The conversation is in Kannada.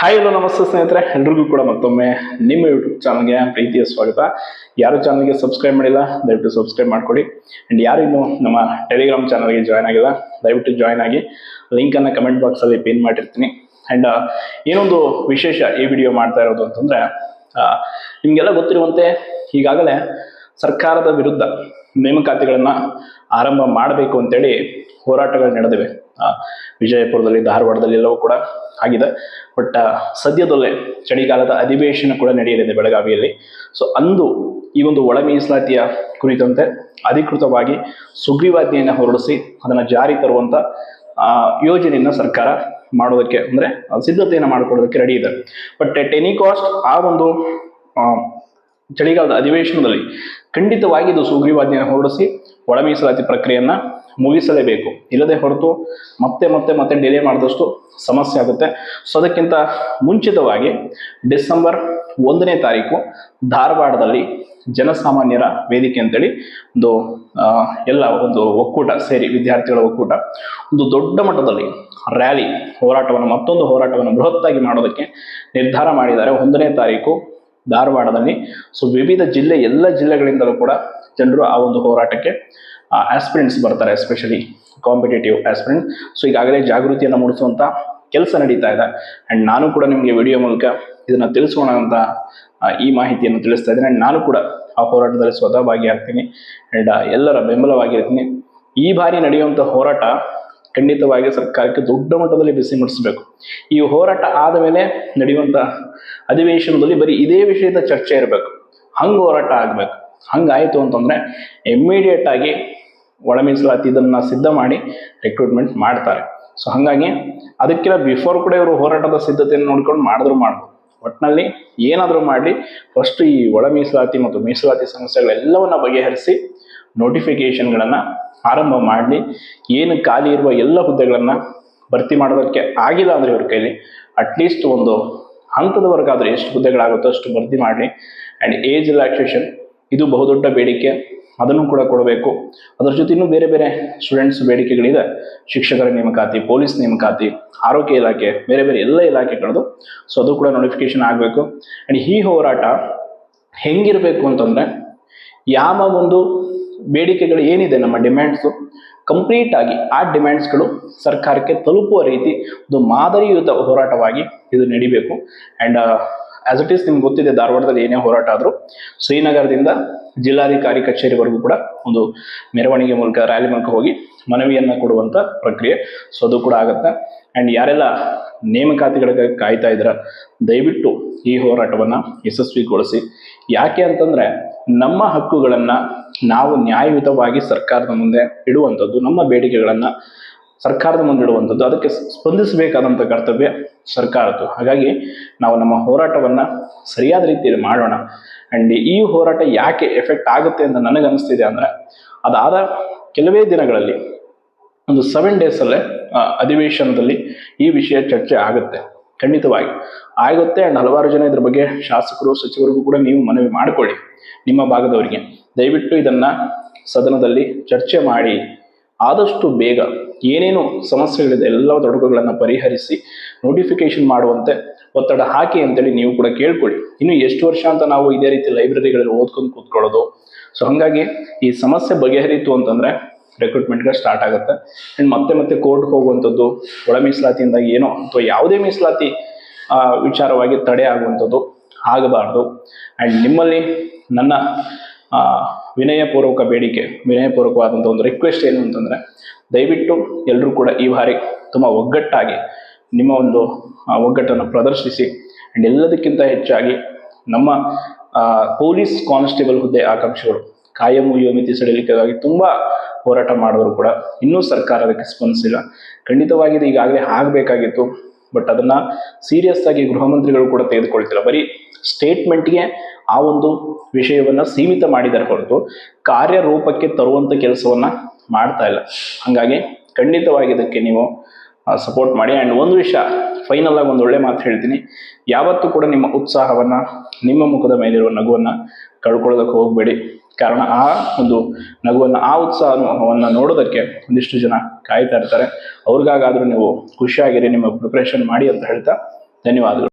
ಹಾಯ್ ಹಲೋ ನಮಸ್ತೆ ಸ್ನೇಹಿತರೆ, ಎಲ್ರಿಗೂ ಕೂಡ ಮತ್ತೊಮ್ಮೆ ನಿಮ್ಮ ಯೂಟ್ಯೂಬ್ ಚಾನಲ್ಗೆ ಪ್ರೀತಿಯ ಸ್ವಾಗತ. ಯಾರು ಚಾನಲ್ಗೆ ಸಬ್ಸ್ಕ್ರೈಬ್ ಮಾಡಿಲ್ಲ, ದಯವಿಟ್ಟು ಸಬ್ಸ್ಕ್ರೈಬ್ ಮಾಡ್ಕೊಡಿ. ಆ್ಯಂಡ್ ಯಾರು ಇನ್ನು ನಮ್ಮ ಟೆಲಿಗ್ರಾಮ್ ಚಾನಲ್ಗೆ ಜಾಯ್ನ್ ಆಗಿಲ್ಲ, ದಯವಿಟ್ಟು ಜಾಯ್ನ್ ಆಗಿ. ಲಿಂಕನ್ನು ಕಮೆಂಟ್ ಬಾಕ್ಸಲ್ಲಿ ಪಿನ್ ಮಾಡಿರ್ತೀನಿ. ಆ್ಯಂಡ್ ಏನೊಂದು ವಿಶೇಷ ಈ ವಿಡಿಯೋ ಮಾಡ್ತಾ ಇರೋದು ಅಂತಂದರೆ ನಿಮಗೆಲ್ಲ ಗೊತ್ತಿರುವಂತೆ ಈಗಾಗಲೇ ಸರ್ಕಾರದ ವಿರುದ್ಧ ನೇಮಕಾತಿಗಳನ್ನು ಆರಂಭ ಮಾಡಬೇಕು ಅಂತೇಳಿ ಹೋರಾಟಗಳು ನಡೆದಿವೆ. ವಿಜಯಪುರದಲ್ಲಿ, ಧಾರವಾಡದಲ್ಲಿ ಎಲ್ಲವೂ ಕೂಡ ಆಗಿದೆ. ಬಟ್ ಸದ್ಯದಲ್ಲೇ ಚಳಿಗಾಲದ ಅಧಿವೇಶನ ಕೂಡ ನಡೆಯಲಿದೆ ಬೆಳಗಾವಿಯಲ್ಲಿ. ಸೊ ಅಂದು ಈ ಒಂದು ಒಳ ಮೀಸಲಾತಿಯ ಕುರಿತಂತೆ ಅಧಿಕೃತವಾಗಿ ಸುಗ್ರೀವಾಜ್ಞೆಯನ್ನು ಹೊರಡಿಸಿ ಅದನ್ನು ಜಾರಿ ತರುವಂತ ಯೋಜನೆಯನ್ನು ಸರ್ಕಾರ ಮಾಡೋದಕ್ಕೆ ಅಂದ್ರೆ ಸಿದ್ಧತೆಯನ್ನು ಮಾಡಿಕೊಳ್ಳೋದಕ್ಕೆ ರೆಡಿ ಇದೆ. ಬಟ್ ಎಟ್ ಎನಿ ಕಾಸ್ಟ್ ಆ ಒಂದು ಚಳಿಗಾಲದ ಅಧಿವೇಶನದಲ್ಲಿ ಖಂಡಿತವಾಗಿ ಇದು ಸುಗ್ರೀವಾಜ್ಞೆಯನ್ನು ಹೊರಡಿಸಿ ಒಳ ಮೀಸಲಾತಿ ಪ್ರಕ್ರಿಯೆಯನ್ನು ಮುಗಿಸಲೇಬೇಕು. ಇಲ್ಲದೆ ಹೊರತು ಮತ್ತೆ ಮತ್ತೆ ಮತ್ತೆ ಡಿಲೇ ಮಾಡಿದಷ್ಟು ಸಮಸ್ಯೆ ಆಗುತ್ತೆ. ಸೊ ಅದಕ್ಕಿಂತ ಮುಂಚಿತವಾಗಿ ಡಿಸೆಂಬರ್ ಒಂದನೇ ತಾರೀಕು ಧಾರವಾಡದಲ್ಲಿ ಜನಸಾಮಾನ್ಯರ ವೇದಿಕೆ ಅಂತೇಳಿ ಒಂದು ಎಲ್ಲ ಒಂದು ಒಕ್ಕೂಟ ಸೇರಿ ವಿದ್ಯಾರ್ಥಿಗಳ ಒಕ್ಕೂಟ ಒಂದು ದೊಡ್ಡ ಮಟ್ಟದಲ್ಲಿ ರ್ಯಾಲಿ ಹೋರಾಟವನ್ನು ಮತ್ತೊಂದು ಹೋರಾಟವನ್ನು ಬೃಹತ್ತಾಗಿ ಮಾಡೋದಕ್ಕೆ ನಿರ್ಧಾರ ಮಾಡಿದ್ದಾರೆ. ಒಂದನೇ ತಾರೀಕು ಧಾರವಾಡದಲ್ಲಿ. ಸೊ ವಿವಿಧ ಜಿಲ್ಲೆ, ಎಲ್ಲ ಜಿಲ್ಲೆಗಳಿಂದಲೂ ಕೂಡ ಜನರು ಆ ಒಂದು ಹೋರಾಟಕ್ಕೆ ಆಸ್ಪಿರೆಂಟ್ಸ್ ಬರ್ತಾರೆ ಎಸ್ಪೆಷಲಿ ಕಾಂಪಿಟೇಟಿವ್ ಆಸ್ಪಿರೆಂಟ್ ಸೊ ಈಗಾಗಲೇ ಜಾಗೃತಿಯನ್ನು ಮೂಡಿಸುವಂತ ಕೆಲಸ ನಡೀತಾ ಇದೆ. ಅಂಡ್ ನಾನು ಕೂಡ ನಿಮಗೆ ವಿಡಿಯೋ ಮೂಲಕ ಇದನ್ನ ತಿಳಿಸೋಣ ಅಂತ ಈ ಮಾಹಿತಿಯನ್ನು ತಿಳಿಸ್ತಾ ಇದ್ದೀನಿ. ಅಂಡ್ ನಾನು ಕೂಡ ಆ ಹೋರಾಟದಲ್ಲಿ ಸ್ವತಃ ಭಾಗಿಯಾಗ್ತೀನಿ. ಅಂಡ್ ಎಲ್ಲರ ಬೆಂಬಲವಾಗಿರ್ತೀನಿ. ಈ ಬಾರಿ ನಡೆಯುವಂತ ಹೋರಾಟ ಖಂಡಿತವಾಗಿ ಸರ್ಕಾರಕ್ಕೆ ದೊಡ್ಡ ಮಟ್ಟದಲ್ಲಿ ಬಿಸಿ ಮುಟ್ಟಿಸಬೇಕು ಈ ಹೋರಾಟ ಆದ ಮೇಲೆ ನಡೆಯುವಂಥ ಅಧಿವೇಶನದಲ್ಲಿ ಬರೀ ಇದೇ ವಿಷಯದ ಚರ್ಚೆ ಇರಬೇಕು. ಹಂಗೆ ಹೋರಾಟ ಆಗಬೇಕು. ಹಂಗಾಯ್ತು ಅಂತಂದ್ರೆ ಇಮ್ಮಿಡಿಯೇಟ್ ಆಗಿ ಒಳ ಮೀಸಲಾತಿ ಇದನ್ನ ಸಿದ್ಧ ಮಾಡಿ ರಿಕ್ರೂಟ್ಮೆಂಟ್ ಮಾಡ್ತಾರೆ. ಸೊ ಹಾಗಾಗಿ ಅದಕ್ಕಿಂತ ಬಿಫೋರ್ ಕೂಡ ಇವರು ಹೋರಾಟದ ಸಿದ್ಧತೆಯನ್ನು ನೋಡ್ಕೊಂಡು ಮಾಡಿದ್ರು ಮಾಡ್ಬೋದು. ಒಟ್ಟಿನಲ್ಲಿ ಏನಾದರೂ ಮಾಡಿ ಫಸ್ಟ್ ಈ ಒಳ ಮೀಸಲಾತಿ ಮತ್ತು ಮೀಸಲಾತಿ ಸಮಸ್ಯೆಗಳೆಲ್ಲವನ್ನ ಬಗೆಹರಿಸಿ ನೋಟಿಫಿಕೇಶನ್ಗಳನ್ನ ಆರಂಭ ಮಾಡಿ ಏನು ಖಾಲಿ ಇರುವ ಎಲ್ಲ ಹುದ್ದೆಗಳನ್ನು ಭರ್ತಿ ಮಾಡೋದಕ್ಕೆ ಆಗಿಲ್ಲ ಅಂದರೆ ಇವ್ರ ಕೈಲಿ ಅಟ್ಲೀಸ್ಟ್ ಒಂದು ಹಂತದವರೆಗಾದರೂ ಎಷ್ಟು ಹುದ್ದೆಗಳಾಗುತ್ತೋ ಅಷ್ಟು ಭರ್ತಿ ಮಾಡಲಿ. ಆ್ಯಂಡ್ ಏಜ್ ರಿಲ್ಯಾಕ್ಸೇಷನ್ ಇದು ಬಹುದೊಡ್ಡ ಬೇಡಿಕೆ. ಅದನ್ನು ಕೂಡ ಕೊಡಬೇಕು. ಅದರ ಜೊತೆ ಇನ್ನೂ ಬೇರೆ ಬೇರೆ ಸ್ಟೂಡೆಂಟ್ಸ್ ಬೇಡಿಕೆಗಳಿದೆ. ಶಿಕ್ಷಕರ ನೇಮಕಾತಿ ಪೊಲೀಸ್ ನೇಮಕಾತಿ, ಆರೋಗ್ಯ ಇಲಾಖೆ, ಬೇರೆ ಬೇರೆ ಎಲ್ಲ ಇಲಾಖೆಗಳದು ಸೊ ಅದು ಕೂಡ ನೋಟಿಫಿಕೇಶನ್ ಆಗಬೇಕು. ಆ್ಯಂಡ್ ಈ ಹೋರಾಟ ಹೆಂಗಿರಬೇಕು ಅಂತಂದ್ರೆ ಯಾವ ಒಂದು ಬೇಡಿಕೆಗಳು ಏನಿದೆ ನಮ್ಮ ಡಿಮ್ಯಾಂಡ್ಸು ಕಂಪ್ಲೀಟ್ ಆಗಿ ಆ ಡಿಮ್ಯಾಂಡ್ಸ್ಗಳು ಸರ್ಕಾರಕ್ಕೆ ತಲುಪುವ ರೀತಿ ಒಂದು ಮಾದರಿಯುತ ಹೋರಾಟವಾಗಿ ಇದು ನಡಿಬೇಕು. ಆ್ಯಂಡ್ ಆಸ್ ಇಟ್ ಈಸ್ ನಿಮ್ಗೆ ಗೊತ್ತಿದೆ, ಧಾರವಾಡದಲ್ಲಿ ಏನೇ ಹೋರಾಟ ಆದರೂ ಶ್ರೀನಗರದಿಂದ ಜಿಲ್ಲಾಧಿಕಾರಿ ಕಚೇರಿವರೆಗೂ ಕೂಡ ಒಂದು ಮೆರವಣಿಗೆ ಮೂಲಕ ರ್ಯಾಲಿ ಮೂಲಕ ಹೋಗಿ ಮನವಿಯನ್ನು ಕೊಡುವಂಥ ಪ್ರಕ್ರಿಯೆ ಸೊ ಅದು ಕೂಡ ಆಗುತ್ತೆ. ಆ್ಯಂಡ್ ಯಾರೆಲ್ಲ ನೇಮಕಾತಿಗಳಿಗೆ ಕಾಯ್ತಾ ಇದ್ದೀರ, ದಯವಿಟ್ಟು ಈ ಹೋರಾಟವನ್ನು ಯಶಸ್ವಿಗೊಳಿಸಿ. ಯಾಕೆ ಅಂತಂದ್ರೆ ನಮ್ಮ ಹಕ್ಕುಗಳನ್ನು ನಾವು ನ್ಯಾಯಯುತವಾಗಿ ಸರ್ಕಾರದ ಮುಂದೆ ಇಡುವಂಥದ್ದು, ನಮ್ಮ ಬೇಡಿಕೆಗಳನ್ನು ಸರ್ಕಾರದ ಮುಂದೆ ಇಡುವಂಥದ್ದು, ಅದಕ್ಕೆ ಸ್ಪಂದಿಸಬೇಕಾದಂಥ ಕರ್ತವ್ಯ ಸರ್ಕಾರದ್ದು. ಹಾಗಾಗಿ ನಾವು ನಮ್ಮ ಹೋರಾಟವನ್ನ ಸರಿಯಾದ ರೀತಿಯಲ್ಲಿ ಮಾಡೋಣ. ಅಂಡ್ ಈ ಹೋರಾಟ ಯಾಕೆ ಎಫೆಕ್ಟ್ ಆಗುತ್ತೆ ಅಂತ ನನಗನ್ನಿಸ್ತಿದೆ ಅಂದರೆ, ಅದಾದ ಕೆಲವೇ ದಿನಗಳಲ್ಲಿ, ಒಂದು ಸೆವೆನ್ ಡೇಸಲ್ಲೇ ಅಧಿವೇಶನದಲ್ಲಿ ಈ ವಿಷಯ ಚರ್ಚೆ ಆಗುತ್ತೆ. ಖಂಡಿತವಾಗಿ. ಆಗುತ್ತೆ ಅಂಡ್ ಹಲವಾರು ಜನ ಇದ್ರ ಬಗ್ಗೆ ಶಾಸಕರು, ಸಚಿವರಿಗೂ ಕೂಡ ನೀವು ಮನವಿ ಮಾಡಿಕೊಳ್ಳಿ ನಿಮ್ಮ ಭಾಗದವರಿಗೆ. ದಯವಿಟ್ಟು ಇದನ್ನ ಸದನದಲ್ಲಿ ಚರ್ಚೆ ಮಾಡಿ, ಆದಷ್ಟು ಬೇಗ ಏನೇನು ಸಮಸ್ಯೆಗಳಿದೆ, ಎಲ್ಲ ತೊಡಕುಗಳನ್ನು ಪರಿಹರಿಸಿ ನೋಟಿಫಿಕೇಶನ್ ಮಾಡುವಂತೆ ಒತ್ತಡ ಹಾಕಿ ಅಂತೇಳಿ ನೀವು ಕೂಡ ಕೇಳ್ಕೊಳ್ಳಿ. ಇನ್ನು ಎಷ್ಟು ವರ್ಷ ಅಂತ ನಾವು ಇದೇ ರೀತಿ ಲೈಬ್ರರಿಗಳಲ್ಲಿ ಓದ್ಕೊಂಡು ಕೂತ್ಕೊಳ್ಳೋದು? ಸೊ ಹಾಗಾಗಿ ಈ ಸಮಸ್ಯೆ ಬಗೆಹರಿತು ಅಂತಂದ್ರೆ ರಿಕ್ರೂಟ್ಮೆಂಟ್ಗೆ ಸ್ಟಾರ್ಟ್ ಆಗುತ್ತೆ. ಅಂಡ್ ಮತ್ತೆ ಮತ್ತೆ ಕೋರ್ಟ್ಗೆ ಹೋಗುವಂಥದ್ದು, ಒಳ ಮೀಸಲಾತಿಯಿಂದಾಗಿ ಏನೋ ಅಥವಾ ಯಾವುದೇ ಮೀಸಲಾತಿ ವಿಚಾರವಾಗಿ ತಡೆ ಆಗುವಂಥದ್ದು ಆಗಬಾರ್ದು. ಆ್ಯಂಡ್ ನಿಮ್ಮಲ್ಲಿ ನನ್ನ ವಿನಯಪೂರ್ವಕ ಬೇಡಿಕೆ, ವಿನಯಪೂರ್ವಕವಾದಂಥ ಒಂದು ರಿಕ್ವೆಸ್ಟ್ ಏನು ಅಂತಂದರೆ, ದಯವಿಟ್ಟು ಎಲ್ಲರೂ ಕೂಡ ಈ ಬಾರಿ ತುಂಬ ಒಗ್ಗಟ್ಟಾಗಿ ನಿಮ್ಮ ಒಂದು ಒಗ್ಗಟ್ಟನ್ನು ಪ್ರದರ್ಶಿಸಿ. ಆ್ಯಂಡ್ ಎಲ್ಲದಕ್ಕಿಂತ ಹೆಚ್ಚಾಗಿ ನಮ್ಮ ಪೊಲೀಸ್ ಕಾನ್ಸ್ಟೇಬಲ್ ಹುದ್ದೆ ಆಕಾಂಕ್ಷಿಗಳು, ಕಾಯಂ ಮಿತಿ ಸಡಿಲಿಕೆಗಾಗಿ ತುಂಬ ಹೋರಾಟ ಮಾಡಿದ್ರು ಕೂಡ ಇನ್ನೂ ಸರ್ಕಾರ ಅದಕ್ಕೆ ಸ್ಪಂದಿಸಿಲ್ಲ ಖಂಡಿತವಾಗಿ ಇದು ಈಗಾಗಲೇ ಆಗಬೇಕಾಗಿತ್ತು ಬಟ್ ಅದನ್ನ ಸೀರಿಯಸ್ ಆಗಿ ಗೃಹ ಮಂತ್ರಿಗಳು ಕೂಡ ತೆಗೆದುಕೊಳ್ತಿಲ್ಲ. ಬರೀ ಸ್ಟೇಟ್ಮೆಂಟ್ಗೆ ಆ ಒಂದು ವಿಷಯವನ್ನ ಸೀಮಿತ ಮಾಡಿದರೆ ಹೊರತು ಕಾರ್ಯರೂಪಕ್ಕೆ ತರುವಂತ ಕೆಲಸವನ್ನ ಮಾಡ್ತಾ ಇಲ್ಲ. ಹಾಗಾಗಿ ಖಂಡಿತವಾಗಿ ಇದಕ್ಕೆ ನೀವು ಸಪೋರ್ಟ್ ಮಾಡಿ. ಆ್ಯಂಡ್ ಒಂದು ವಿಷಯ ಫೈನಲ್ ಆಗಿ ಒಂದು ಒಳ್ಳೆ ಮಾತು ಹೇಳ್ತೀನಿ. ಯಾವತ್ತೂ ಕೂಡ ನಿಮ್ಮ ಉತ್ಸಾಹವನ್ನ, ನಿಮ್ಮ ಮುಖದ ಮೇಲಿರುವ ನಗುವನ್ನ ಕಳ್ಕೊಳ್ಳೋದಕ್ಕೆ ಹೋಗಬೇಡಿ. ಕಾರಣ ಆ ಒಂದು ನಗುವನ್ನು, ಆ ಉತ್ಸಾಹವನ್ನು ನೋಡೋದಕ್ಕೆ ಒಂದಿಷ್ಟು ಜನ ಕಾಯ್ತಾ ಇರ್ತಾರೆ. ಅವ್ರಿಗಾಗಾದರೂ ನೀವು ಖುಷಿಯಾಗಿರಿ, ನಿಮ್ಮ ಪ್ರಿಪ್ರೇಷನ್ ಮಾಡಿ ಅಂತ ಹೇಳ್ತಾ ಧನ್ಯವಾದಗಳು.